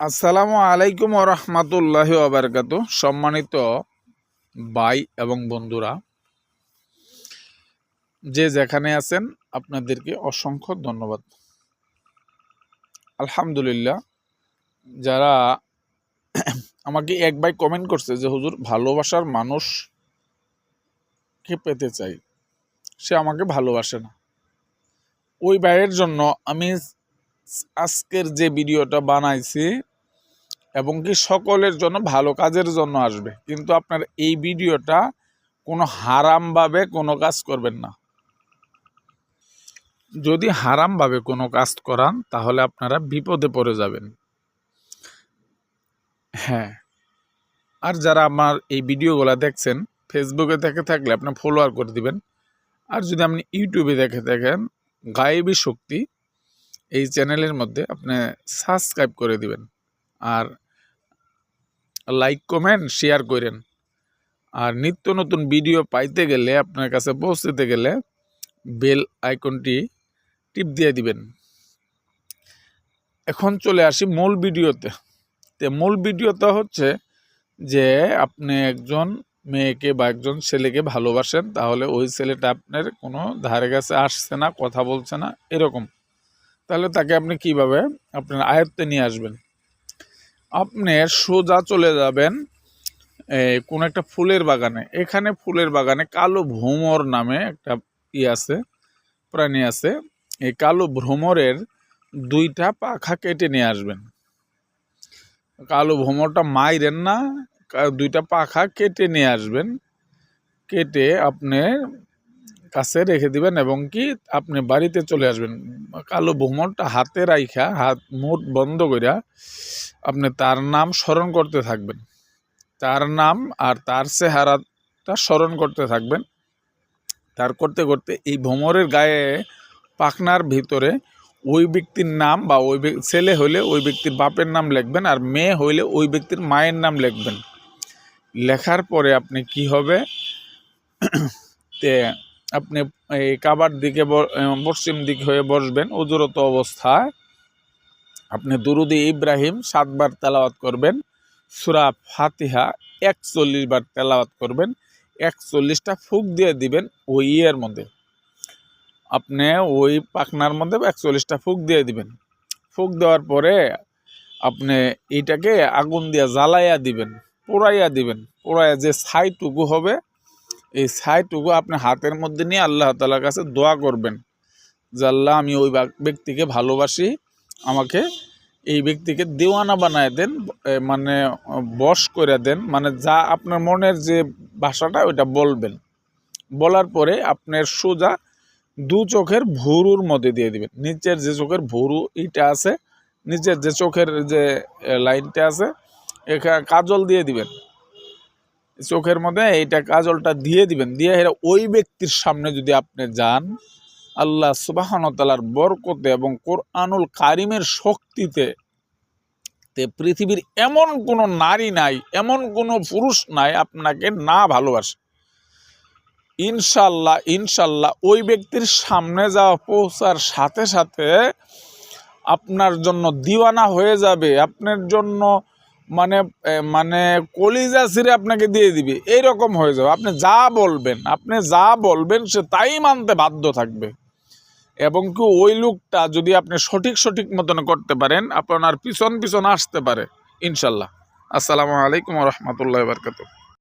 আসসালামু আলাইকুম রহমতুল্লাহ আবরকাত সম্মানিত ভাই এবং বন্ধুরা, যে যেখানে আছেন, আপনাদেরকে অসংখ্য ধন্যবাদ। আলহামদুলিল্লাহ, যারা আমাকে এক ভাই কমেন্ট করছে যে, হুজুর, ভালোবাসার মানুষকে পেতে চাই, সে আমাকে ভালোবাসে না। ওই ভাইয়ের জন্য আমি আজকের যে ভিডিওটা বানাইছি এবং কি সকলের জন্য ভালো কাজের জন্য আসবে, কিন্তু আপনার এই ভিডিওটা কোনো হারামভাবে কোনো কাজ করবেন না। যদি হারামভাবে কোনো কাজ করান, তাহলে আপনারা বিপদে পড়ে যাবেন। হ্যাঁ আর যারা আমার এই ভিডিওগুলো দেখছেন ফেসবুকে দেখে থাকলে আপনি ফলোয়ার করে দিবেন। আর যদি আপনি ইউটিউবে দেখে থাকেন, গায়েবী শক্তি এই চ্যানেলের মধ্যে আপনি সাবস্ক্রাইব করে দিবেন আর লাইক কমেন্ট শেয়ার করেন। আর নিত্য নতুন ভিডিও পাইতে গেলে, আপনার কাছে পৌঁছতে গেলে বেল আইকনটি টিপ দিয়ে দিবেন। এখন চলে আসি মূল ভিডিওতে তে মূল ভিডিওটা হচ্ছে যে আপনি একজন মেয়েকে বা একজন ছেলেকে ভালোবাসেন, তাহলে ওই ছেলেটা আপনার কোনো ধারে কাছে আসছে না, কথা বলছে না, এরকম। তাহলে তাকে আপনি কীভাবে আপনার আয়ত্তে নিয়ে আসবেন? আপনি সোজা চলে যাবেন কোন একটা ফুলের বাগানে। এখানে ফুলের বাগানে কালো ভ্রমর নামে একটা ই আছে, প্রাণী আছে। এই কালো ভ্রমরের দুইটা পাখা কেটে নিয়ে আসবেন। কালো ভ্রমরটা মাইরেন না দুইটা পাখা কেটে নিয়ে আসবেন। কেটে আপনি কাছে রেখে দিবেন এবং কি আপনি বাড়িতে চলে আসবেন। কালো ভ্রমণটা হাতে রাইখা, হাত মুঠ বন্ধ করিয়া আপনি তার নাম স্মরণ করতে থাকবেন। তার নাম আর তার চেহারাটা স্মরণ করতে থাকবেন। তার করতে করতে এই ভ্রমরের গায়ে পাখনার ভিতরে ওই ব্যক্তির নাম বা ওই ছেলে হইলে ওই ব্যক্তির বাপের নাম লিখবেন আর মেয়ে হইলে ওই ব্যক্তির মায়ের নাম লিখবেন। লেখার পরে আপনি কি হবে? তে আপনি এই কাবার দিকে পশ্চিম দিক হয়ে বসবেন, উজরত অবস্থায়। আপনি দুরুদি ইব্রাহিম সাতবার তেলাওয়াত করবেন। সুরা ফাতিহা একচল্লিশ বার তেলাওয়াত করবেন, একচল্লিশটা ফুক দিয়ে দিবেন ওই ইয়ের মধ্যে। আপনি ওই পাখনার মধ্যে একচল্লিশটা ফুক দিয়ে দিবেন। ফুক দেওয়ার পরে আপনি এইটাকে আগুন দিয়ে জ্বালাইয়া দিবেন, পোড়াইয়া দিবেন। পোড়াইয়া যে ছাইটুকু হবে এই ছাইটুকু আপনি হাতের মধ্যে নিয়ে আল্লাহ তালার কাছে দোয়া করবেন যে, আল্লাহ, আমি ওই ব্যক্তিকে ভালোবাসি। আমাকে এই ব্যক্তিকে দেওয়ানা বানায় দেন মানে বশ করে দেন। মানে যা আপনার মনের যে ভাষাটা, ওইটা বলবেন। বলার পরে আপনার সোজা দু চোখের ভুরুর মধ্যে দিয়ে দিবেন। নিচের যে চোখের ভুরু এইটা আছে, নিচের যে চোখের যে লাইনটা আছে এখানে কাজল দিয়ে দিবেন। চোখের মধ্যে এইটা কাজলটা দিয়ে দিবেন। দিয়ে ওই ব্যক্তির সামনে যদি আপনি যান, আল্লাহ সুবাহনতালার বরকতে এবং কোরআনুল কারিমের শক্তিতে তে পৃথিবীর এমন কোনো নারী নাই, এমন কোনো পুরুষ নাই আপনাকে না ভালোবাসে। ইনশাল্লাহ ইনশাল্লাহ ওই ব্যক্তির সামনে যাওয়া পৌঁছার সাথে সাথে আপনার জন্য দিওয়ানা হয়ে যাবে। আপনার জন্য মানে মানে কলিজা ছিঁড়ে আপনাকে দিয়ে দিবে। এইরকম হয়ে যাবে। আপনি যা বলবেন, আপনি যা বলবেন, সে তাই মানতে বাধ্য থাকবে। এবং কি ওই লুকটা যদি আপনি সঠিক সঠিক মতন করতে পারেন, আপনার পিছন পিছন আসতে পারে, ইনশাল্লাহ। আসসালামু আলাইকুম রহমতুল্লাহ বারকাত